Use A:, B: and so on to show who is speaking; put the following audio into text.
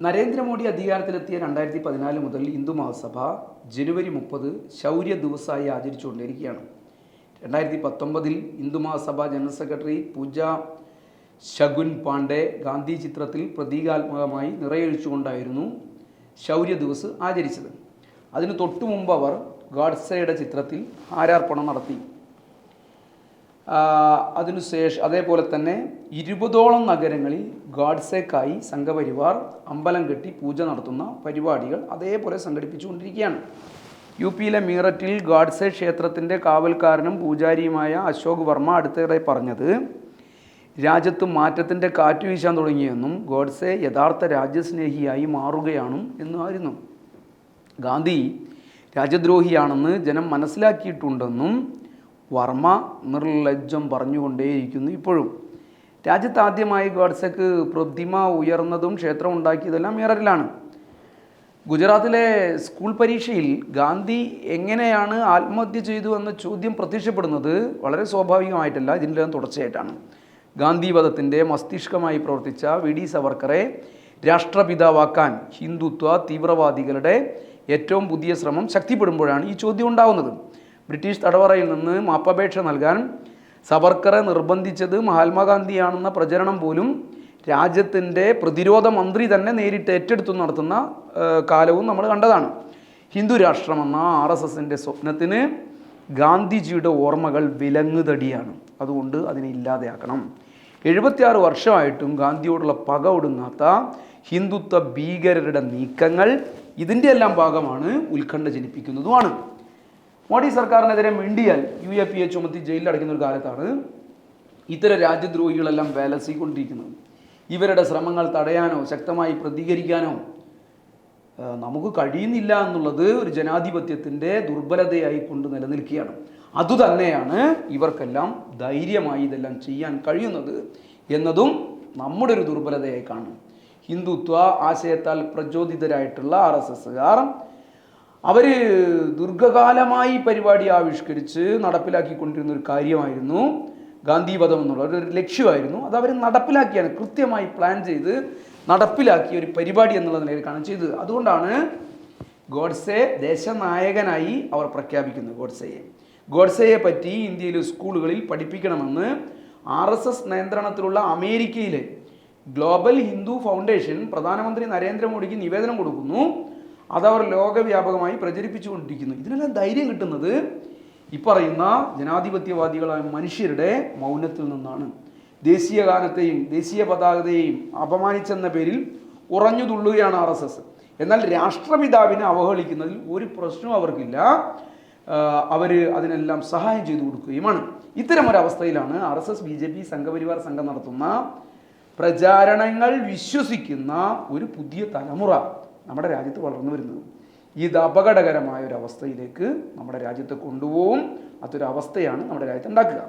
A: നരേന്ദ്രമോദി അധികാരത്തിലെത്തിയ രണ്ടായിരത്തി പതിനാല് മുതൽ ഹിന്ദു മഹാസഭ ജനുവരി മുപ്പത് ശൗര്യ ദിവസമായി ആചരിച്ചുകൊണ്ടിരിക്കുകയാണ് രണ്ടായിരത്തി പത്തൊമ്പതിൽ ഹിന്ദു മഹാസഭ ജനറൽ സെക്രട്ടറി പൂജ ശകുൻ പാണ്ഡെ ഗാന്ധി ചിത്രത്തിൽ പ്രതീകാത്മകമായി നിറയൊഴിച്ചുകൊണ്ടായിരുന്നു ശൗര്യ ദിവസ് ആചരിച്ചത്. അതിന് തൊട്ടു മുമ്പ് അവർ ഗാഡ്സയുടെ ചിത്രത്തിൽ ആരാർപ്പണം നടത്തി. അതിനുശേഷം അതേപോലെ തന്നെ ഇരുപതോളം നഗരങ്ങളിൽ ഗാഡ്സേക്കായി സംഘപരിവാർ അമ്പലം കെട്ടി പൂജ നടത്തുന്ന പരിപാടികൾ അതേപോലെ സംഘടിപ്പിച്ചുകൊണ്ടിരിക്കുകയാണ്. യു പിയിലെ മീററ്റിൽ ഗാഡ്സെ ക്ഷേത്രത്തിന്റെ കാവൽക്കാരനും പൂജാരിയുമായ അശോക് വർമ്മ അടുത്തിടെ പറഞ്ഞത് രാജ്യത്ത് മാറ്റത്തിന്റെ കാറ്റ് വീശാൻ തുടങ്ങിയെന്നും ഗോഡ്സെ യഥാർത്ഥ രാജ്യസ്നേഹിയായി മാറുകയാണും എന്നായിരുന്നു. ഗാന്ധി രാജ്യദ്രോഹിയാണെന്ന് ജനം മനസ്സിലാക്കിയിട്ടുണ്ടെന്നും വർമ്മ നിർലജ്ജം പറഞ്ഞുകൊണ്ടേയിരിക്കുന്നു ഇപ്പോഴും. രാജ്യത്ത് ആദ്യമായി ഗോഡ്സെക്ക് പ്രതിമ ഉയർന്നതും ക്ഷേത്രം ഉണ്ടാക്കിയതെല്ലാം മീററ്റിലാണ് ഗുജറാത്തിലെ സ്കൂൾ പരീക്ഷയിൽ ഗാന്ധി എങ്ങനെയാണ് ആത്മഹത്യ ചെയ്തു എന്ന ചോദ്യം പ്രത്യക്ഷപ്പെടുന്നത് വളരെ സ്വാഭാവികമായിട്ടല്ല ഇതിന്റെ തുടർച്ചയായിട്ടാണ്. ഗാന്ധി വധത്തിന്റെ മസ്തിഷ്കമായി പ്രവർത്തിച്ച വി ഡി സവർക്കറെ രാഷ്ട്രപിതാവാക്കാൻ ഹിന്ദുത്വ തീവ്രവാദികളുടെ ഏറ്റവും പുതിയ ശ്രമം ശക്തിപ്പെടുമ്പോഴാണ് ഈ ചോദ്യം ഉണ്ടാവുന്നത്. ബ്രിട്ടീഷ് തടവറയിൽ നിന്ന് മാപ്പപേക്ഷ നൽകാൻ സവർക്കറെ നിർബന്ധിച്ചത് മഹാത്മാഗാന്ധിയാണെന്ന പ്രചരണം പോലും രാജ്യത്തിന്റെ പ്രതിരോധ മന്ത്രി തന്നെ നേരിട്ട് ഏറ്റെടുത്തു നടത്തുന്ന കാലവും നമ്മൾ കണ്ടതാണ്. ഹിന്ദു രാഷ്ട്രമെന്ന ആർ എസ് എസിന്റെ സ്വപ്നത്തിന് ഗാന്ധിജിയുടെ ഓർമ്മകൾ വിലങ്ങുതടിയാണ്. അതുകൊണ്ട് അതിനെ ഇല്ലാതെയാക്കണം. എഴുപത്തിയാറ് വർഷമായിട്ടും ഗാന്ധിയോടുള്ള പക ഒടുങ്ങാത്ത ഹിന്ദുത്വ ഭീകരരുടെ നീക്കങ്ങൾ ഇതിന്റെ എല്ലാം ഭാഗമാണ് ഉത്കണ്ഠ ജനിപ്പിക്കുന്നതുമാണ്. മോഡി സർക്കാരിനെതിരെ മിണ്ടിയാൽ യു എ പി എ ചുമത്തി ജയിലിലടയ്ക്കുന്ന ഒരു കാലത്താണ് ഇത്തരം രാജ്യദ്രോഹികളെല്ലാം വേലസിക്കൊണ്ടിരിക്കുന്നത്. ഇവരുടെ ശ്രമങ്ങൾ തടയാനോ ശക്തമായി പ്രതികരിക്കാനോ നമുക്ക് കഴിയുന്നില്ല എന്നുള്ളത് ഒരു ജനാധിപത്യത്തിന്റെ ദുർബലതയായി കൊണ്ട് നിലനിൽക്കുകയാണ്. അതുതന്നെയാണ് ഇവർക്കെല്ലാം ധൈര്യമായി ഇതെല്ലാം ചെയ്യാൻ കഴിയുന്നത് എന്നതും നമ്മുടെ ഒരു ദുർബലതയായി കാണും. ഹിന്ദുത്വ ആശയത്താൽ പ്രചോദിതരായിട്ടുള്ള ആർ എസ് എസ്സുകാർ അവർ ദീർഘകാലമായി പരിപാടി ആവിഷ്കരിച്ച് നടപ്പിലാക്കിക്കൊണ്ടിരുന്ന ഒരു കാര്യമായിരുന്നു ഗാന്ധി വധം എന്നുള്ള ഒരു ലക്ഷ്യമായിരുന്നു. അത് അവർ നടപ്പിലാക്കിയാണ് കൃത്യമായി പ്ലാൻ ചെയ്ത് നടപ്പിലാക്കിയ ഒരു പരിപാടി എന്നുള്ള നിലയിലേക്കാണ് ചെയ്തത്. അതുകൊണ്ടാണ് ഗോഡ്സെ ദേശനായകനായി അവർ പ്രഖ്യാപിക്കുന്നത് ഗോഡ്സെയെ. ഗോഡ്സെയെ പറ്റി ഇന്ത്യയിലെ സ്കൂളുകളിൽ പഠിപ്പിക്കണമെന്ന് ആർ എസ് എസ് നിയന്ത്രണത്തിലുള്ള അമേരിക്കയിലെ ഗ്ലോബൽ ഹിന്ദു ഫൗണ്ടേഷൻ പ്രധാനമന്ത്രി നരേന്ദ്രമോദിക്ക് നിവേദനം കൊടുക്കുന്നു. അതവർ ലോകവ്യാപകമായി പ്രചരിപ്പിച്ചുകൊണ്ടിരിക്കുന്നു. ഇതിനെല്ലാം ധൈര്യം കിട്ടുന്നത് ഈ പറയുന്ന ജനാധിപത്യവാദികളായ മനുഷ്യരുടെ മൗനത്തിൽ നിന്നാണ്. ദേശീയ ഗാനത്തെയും ദേശീയ പതാകതയെയും അപമാനിച്ചെന്ന പേരിൽ ഉറഞ്ഞു തുള്ളുകയാണ് ആർ എസ് എസ്. എന്നാൽ രാഷ്ട്രപിതാവിനെ അവഹേളിക്കുന്നതിൽ ഒരു പ്രശ്നവും അവർക്കില്ല. അവർ അതിനെല്ലാം സഹായം ചെയ്തു കൊടുക്കുകയുമാണ്. ഇത്തരം ഒരു അവസ്ഥയിലാണ് R S S B J P Sangh Parivar സംഘം നടത്തുന്ന പ്രചാരണങ്ങൾ വിശ്വസിക്കുന്ന ഒരു പുതിയ തലമുറ. നമ്മുടെ രാജ്യത്ത് വളർന്നു വരുന്നത്. ഇത് അപകടകരമായ ഒരു അവസ്ഥയിലേക്ക് നമ്മുടെ രാജ്യത്തെ കൊണ്ടുപോകും. അതൊരവസ്ഥയാണ് നമ്മുടെ രാജ്യത്ത് ഉണ്ടാക്കുക.